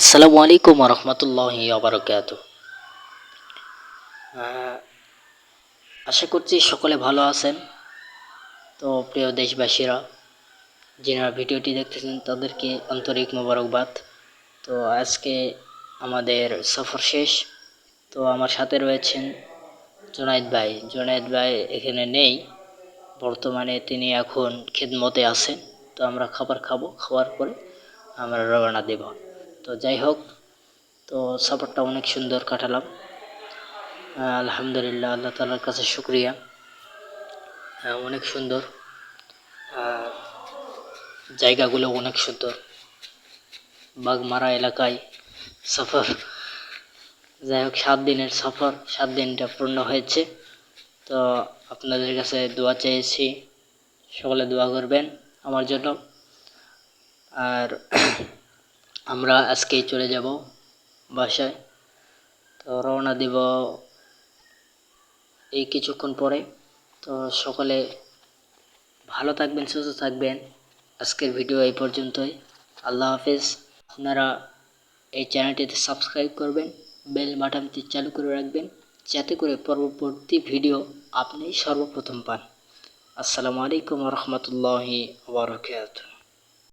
আসসালামু আলাইকুম রহমতুল্লাহি আবরকাত আশা করছি সকলে ভালো আছেন। তো প্রিয় দেশবাসীরা, যারা ভিডিওটি দেখতেছেন তাদেরকে আন্তরিক মোবারকবাদ। তো আজকে আমাদের সফর শেষ। তো আমার সাথে রয়েছেন জুনাইদ ভাই। জুনাইদ ভাই এখানে নেই। বর্তমানে তিনি এখন খেদমতে আছেন। তো আমরা খাবার খাব। খাওয়ার পরে আমরা রওনা দেব। তো যাই হোক, তো সফরটা অনেক সুন্দর কাটালাম। আলহামদুলিল্লাহ, আল্লাহ তালার কাছে শুক্রিয়া। অনেক সুন্দর। জায়গাগুলো অনেক সুন্দর। বাগমারা এলাকায় সফর। যাই হোক, সাত দিনের সফর, সাত দিনটা পূর্ণ হয়েছে। তো আপনাদের কাছে দোয়া চেয়েছি, সকলে দোয়া করবেন আমার জন্য। আর আমরা আজকেই চলে যাব বাসায়। তো রওনা দিব এই কিছুক্ষণ পরে। তো সকলে ভালো থাকবেন, সুস্থ থাকবেন। আজকের ভিডিও এই পর্যন্তই। আল্লাহ হাফেজ। আপনারা এই চ্যানেলটিতে সাবস্ক্রাইব করবেন, বেল বাটনটি চালু করে রাখবেন, যাতে করে পরবর্তী ভিডিও আপনি সর্বপ্রথম পান। আসসালামু আলাইকুম রহমতুল্লাহি ওবরাকাতুহ